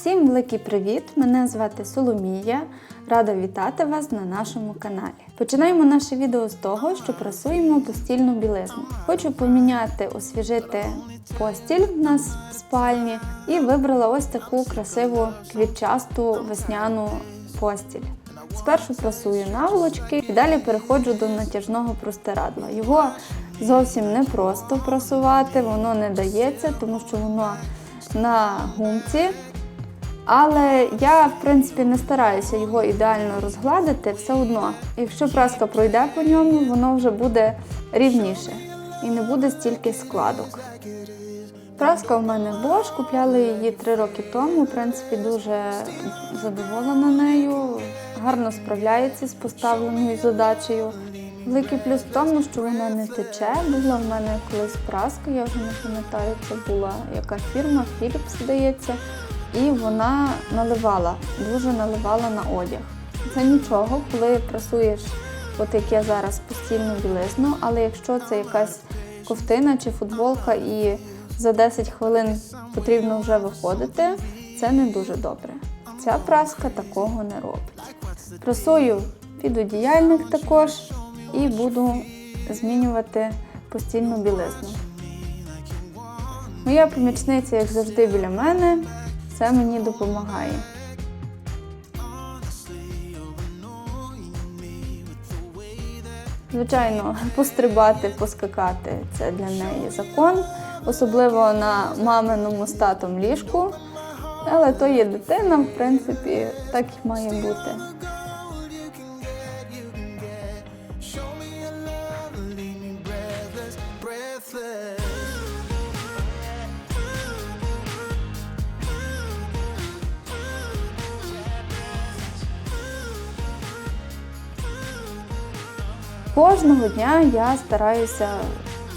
Всім великий привіт! Мене звати Соломія. Рада вітати вас на нашому каналі. Починаємо наше відео з того, що прасуємо постільну білизну. Хочу поміняти, освіжити постіль в нас в спальні і вибрала ось таку красиву квітчасту весняну постіль. Спершу прасую наволочки і далі переходжу до натяжного простирадла. Його зовсім не просто прасувати, воно не дається, тому що воно на гумці. Але я, в принципі, не стараюся його ідеально розгладити, все одно, якщо праска пройде по ньому, воно вже буде рівніше і не буде стільки складок. Праска в мене Bosch, купляли її три роки тому. В принципі, дуже задоволена нею, гарно справляється з поставленою задачею. Великий плюс в тому, що вона не тече. Була в мене колись праска, я вже не пам'ятаю, це була яка фірма, Philips, здається. І вона наливала, дуже наливала на одяг. Це нічого, коли прасуєш, от як я зараз, постільну білизну, але якщо це якась ковтина чи футболка і за 10 хвилин потрібно вже виходити, це не дуже добре. Ця праска такого не робить. Прасую підодіяльник також і буду змінювати постільну білизну. Моя помічниця, як завжди, біля мене. Це мені допомагає. Звичайно, пострибати, поскакати це для неї закон, особливо на маминому з татом ліжку. Але то є дитина, в принципі, так і має бути. Кожного дня я стараюся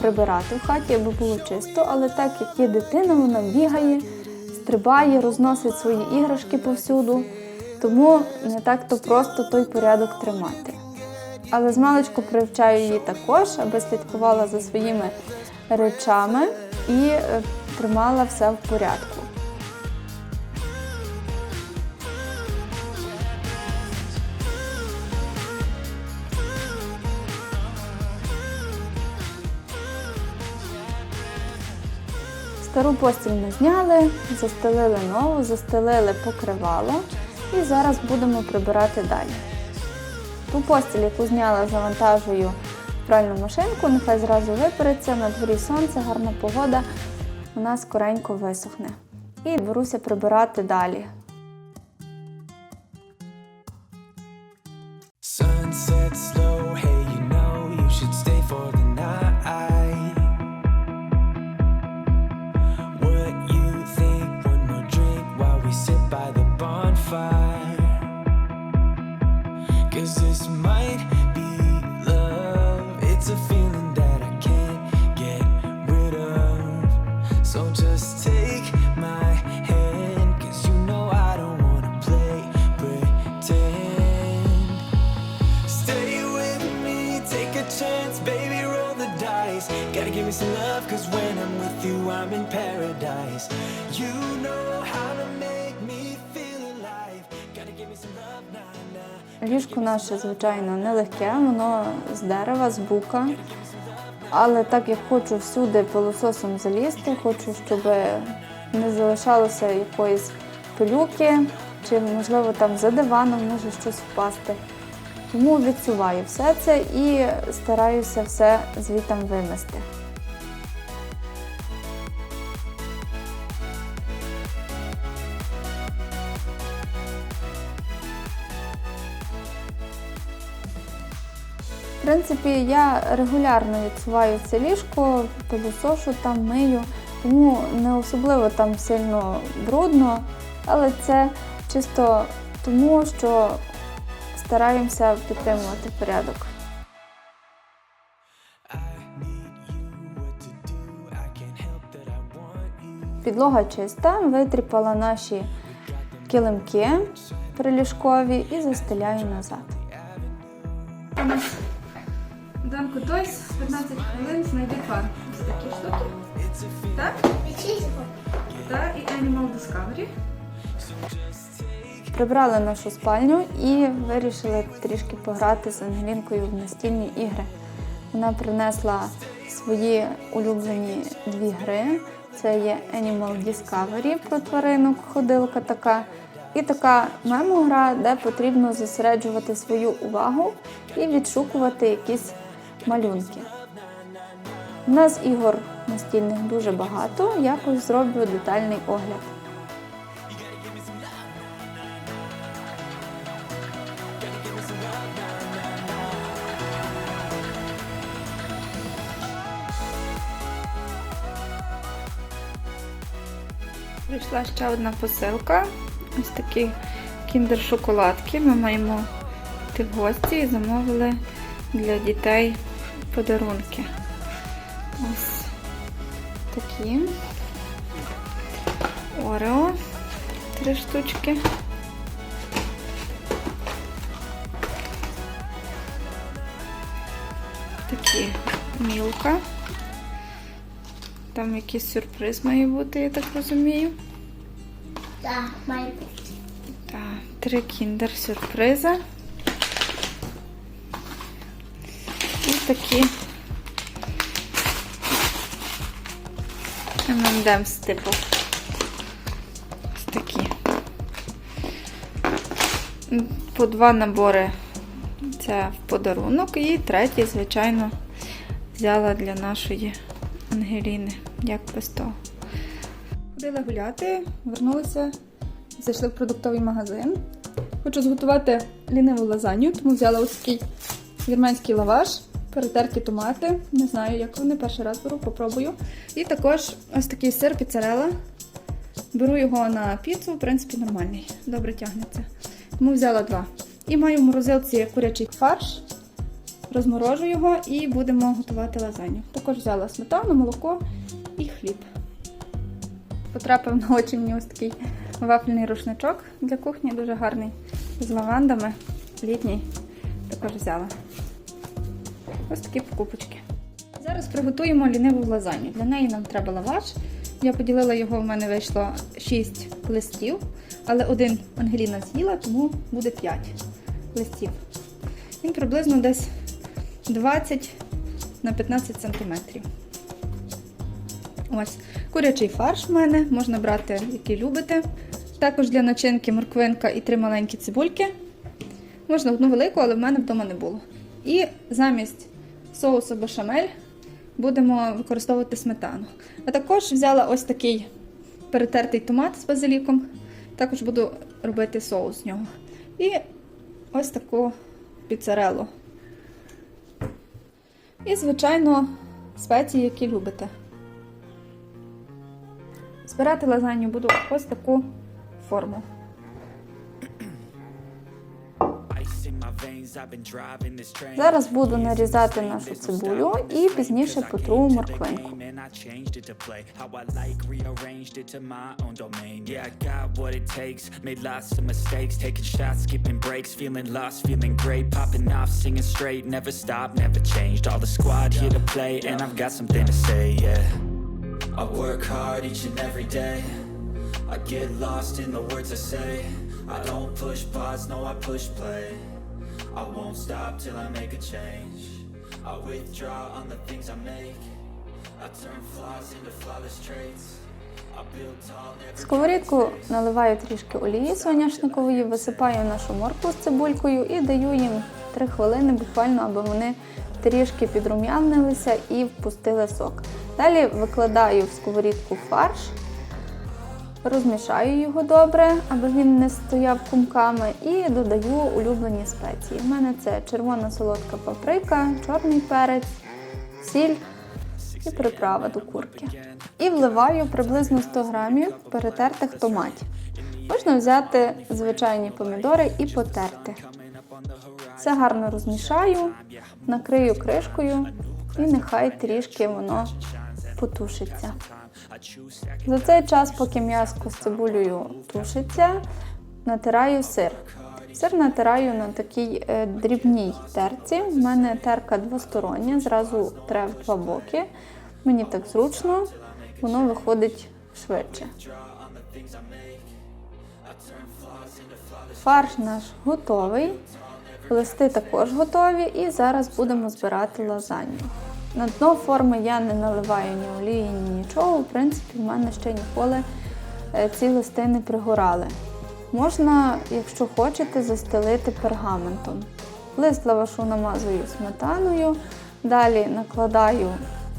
прибирати в хаті, аби було чисто, але так як є дитина, вона бігає, стрибає, розносить свої іграшки повсюду, тому не так то просто той порядок тримати. Але з маличку привчаю її також, аби слідкувала за своїми речами і е, тримала все в порядку. Стару постіль ми зняли, застелили нову, застелили покривало і зараз будемо прибирати далі. Ту постіль, яку зняла, завантажую пральну машинку, нехай зразу випереться, на дворі сонце, гарна погода, вона скоренько висохне. І беруся прибирати далі. Sunset slow, hey, you know you should stay for the I'm in paradise. You know how to make me feel alive. Gotta give me some love, nah. Ліжко наше, звичайно, нелегке, воно з дерева, з бука. Але так як хочу всюди пилососом залізти, хочу, щоб не залишалося якоїсь пилюки, чи, можливо, там за диваном може щось впасти. Тому відсуваю все це і стараюся все звітом вимести. В принципі, я регулярно відсуваю це ліжко, пилосошу там, мию, тому не особливо там сильно брудно, але це чисто тому, що стараємося підтримувати порядок. Підлога чиста, витріпала наші килимки приліжкові і застеляю назад. Данко, той 15 хвилин знайди парк. Ось такі штуки. Так? Так, і Animal Discovery. Прибрали нашу спальню і вирішили трішки пограти з Ангелінкою в настільні ігри. Вона принесла свої улюблені дві гри. Це є Animal Discovery про тваринок, ходилка така. І така мемо-гра, де потрібно зосереджувати свою увагу і відшукувати якісь малюнки. У нас ігор настільних дуже багато, якось зроблю детальний огляд. Прийшла ще одна посилка. Ось такі кіндер-шоколадки. Ми маємо йти в гості і замовили для дітей подарунки. Ось такі. Орео. Три штучки. Такі мілка. Там якийсь сюрприз має бути, я так розумію. Так, має бути. Так, три кіндер сюрприза. Такі M&M's типу. Ось такі. По два набори це в подарунок. І третій, звичайно, взяла для нашої Ангеліни. Як без того. Ходили гуляти, вернулися, зайшли в продуктовий магазин. Хочу зготувати ліниву лазанью, тому взяла ось такий вірменський лаваш, перетерті томати. Не знаю, як вони перший раз беру, попробую. І також ось такий сир піцерела. Беру його на піцу, в принципі, нормальний. Добре тягнеться. Тому взяла два. І маю в морозилці курячий фарш. Розморожу його і будемо готувати лазанью. Також взяла сметану, молоко і хліб. Потрапив на очі мені ось такий вафельний рушничок для кухні, дуже гарний, з лавандами, літній. Також взяла. Ось такі покупочки. Зараз приготуємо ліниву лазанью. Для неї нам треба лаваш. Я поділила його, в мене вийшло 6 листів, але один Ангеліна з'їла, тому буде 5 листів. Він приблизно десь 20 на 15 сантиметрів. Ось курячий фарш в мене, можна брати, який любите. Також для начинки морквинка і три маленькі цибульки. Можна одну велику, але в мене вдома не було. І замість соусу бешамель будемо використовувати сметану. А також взяла ось такий перетертий томат з базиліком. Також буду робити соус з нього. І ось таку піцерелу. І, звичайно, спеції, які любите. Збирати лазанью буду ось таку форму. Зараз буду нарізати нашу цибулю і пізніше потру морквинку. I work hard each and every day. I get lost in the words I say. I don't push pause, no, I push play. I won't stop till I make a change. I withdraw on the things I make. I turn flaws into flawless traits. Сковорідку наливаю трішки олії соняшникової, висипаю нашу моркву з цибулькою і даю їм 3 хвилини буквально, аби вони трішки підрум'янилися і впустили сок. Далі викладаю в сковорідку фарш, розмішаю його добре, аби він не стояв кумками, і додаю улюблені спеції. У мене це червона солодка паприка, чорний перець, сіль і приправа до курки. І вливаю приблизно 100 грамів перетертих томатів. Можна взяти звичайні помідори і потерти. Все гарно розмішаю, накрию кришкою і нехай трішки воно потушиться. За цей час, поки м'яско з цибулею тушиться, натираю сир. Сир натираю на такій е, дрібній терці. У мене терка двостороння, зразу тре в два боки. Мені так зручно, воно виходить швидше. Фарш наш готовий. Листи також готові, і зараз будемо збирати лазанью. На дно форми я не наливаю ні олії, ні нічого. В принципі, в мене ще ніколи е, ці листи не пригорали. Можна, якщо хочете, застелити пергаментом. Лист лавашу намазую сметаною, далі накладаю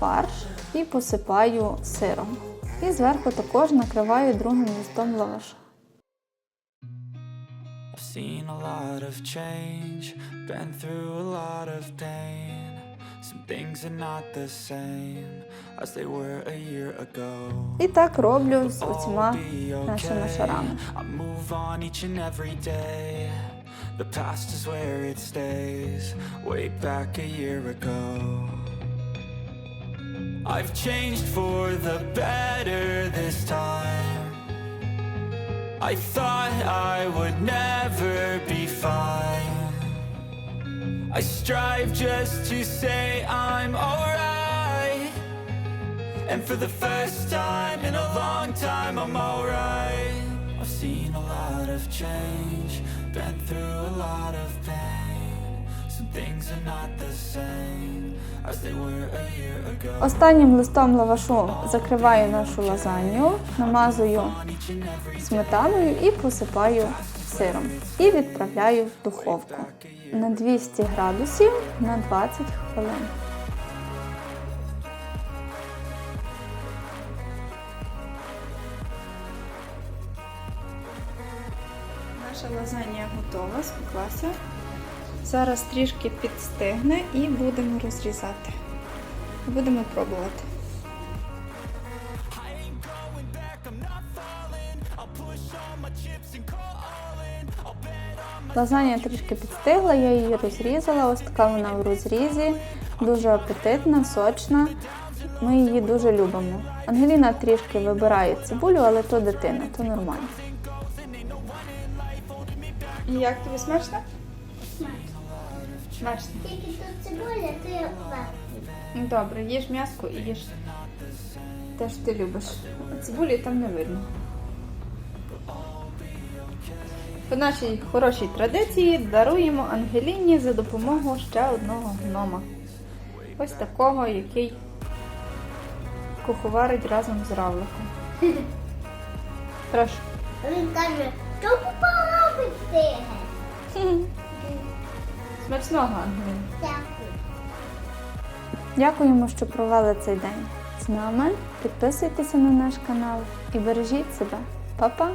фарш і посипаю сиром. І зверху також накриваю другим листом лаваша. I've seen a lot of change, been through a lot of pain. І так роблю з All усіма be нашими okay. шарами. I move on each and every day. The past is where it stays, way back a year ago. I've changed for the better this time. I thought I would never be fine. I strive just to say I'm alright. And for the first time in a long time, I'm alright. I've seen a lot of change, been through a lot of pain. Some things are not the same as they were a year ago. Останнім листом лавашу закриваю нашу лазанью, намазую сметаною і посипаю сиром. І відправляю в духовку на 200 градусів на 20 хвилин. Наша лазанья готова, спеклася. Зараз трішки підстигне і будемо розрізати. Будемо пробувати. Лазанья трішки підстигла, я її розрізала. Ось така вона в розрізі, дуже апетитна, сочна. Ми її дуже любимо. Ангеліна трішки вибирає цибулю, але то дитина, то нормально. І як тобі смачно? Смачно. Тільки тут цибуля, ти. Ну, Добре, їж м'яско і їж те, що ти любиш. А Цибулі там не видно. По нашій хорошій традиції даруємо Ангеліні за допомогою ще одного гнома. Ось такого, який куховарить разом з равликом. Прошу. Він каже, що поробить ти? Смачного, Ангеліна. Дякую. Дякуємо, що провели цей день з нами. Підписуйтеся на наш канал і бережіть себе. Па-па!